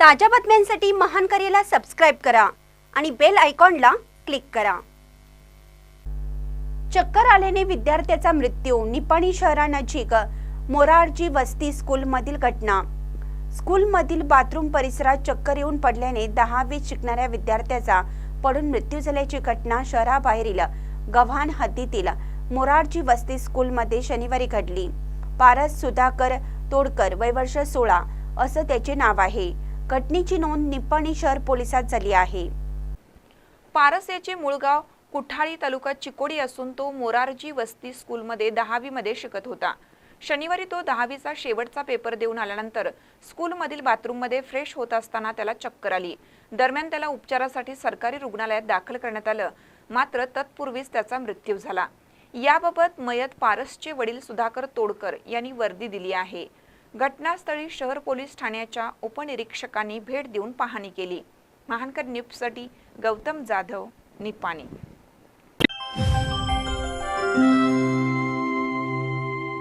ताज्या बातम्यांसाठी महान करेला सबस्क्राईब करा आणि बेल आयकॉनला क्लिक करा. चक्कर आल्याने विद्यार्थ्याचा मृत्यू निपाणी शहरानजीक मोरारजी वस्ती स्कूलमधील घटना. स्कूलमधील बाथरूम परिसरात चक्कर येऊन पडल्याने दहावीत शिकणाऱ्या विद्यार्थ्याचा पडून मृत्यू झाल्याची घटना शहराबाहेरील गव्हाण हद्दीतील मोरारजी वस्ती स्कूलमध्ये शनिवारी घडली. पारस सुधाकर तोडकर वय वर्ष सोळा असं त्याचे नाव आहे. घटनेची नोंद निपाणी शहर पोलिसात झाली आहे. पारस याचे मूळ गाव कुठाळी तालुका चिकोडी असून तो मोरारजी वस्ती स्कूलमध्ये दहावीमध्ये शिकत होता. शनिवारी तो दहावीचा शेवटचा पेपर देऊन आल्यानंतर स्कूलमधील बाथरूममध्ये फ्रेश होत असताना त्याला चक्कर आली. दरम्यान त्याला उपचारासाठी सरकारी रुग्णालयात दाखल करण्यात आलं. मात्र तत्पूर्वीच त्याचा मृत्यू झाला. याबाबत मयत पारसचे वडील सुधाकर तोडकर यांनी वर्दी दिली आहे. घटनास्थळी शहर पोलीस ठाण्याच्या उपनिरीक्षकांनी भेट देऊन पाहणी केली. महानकर न्यूजसाठी गौतम जाधव निपाणी.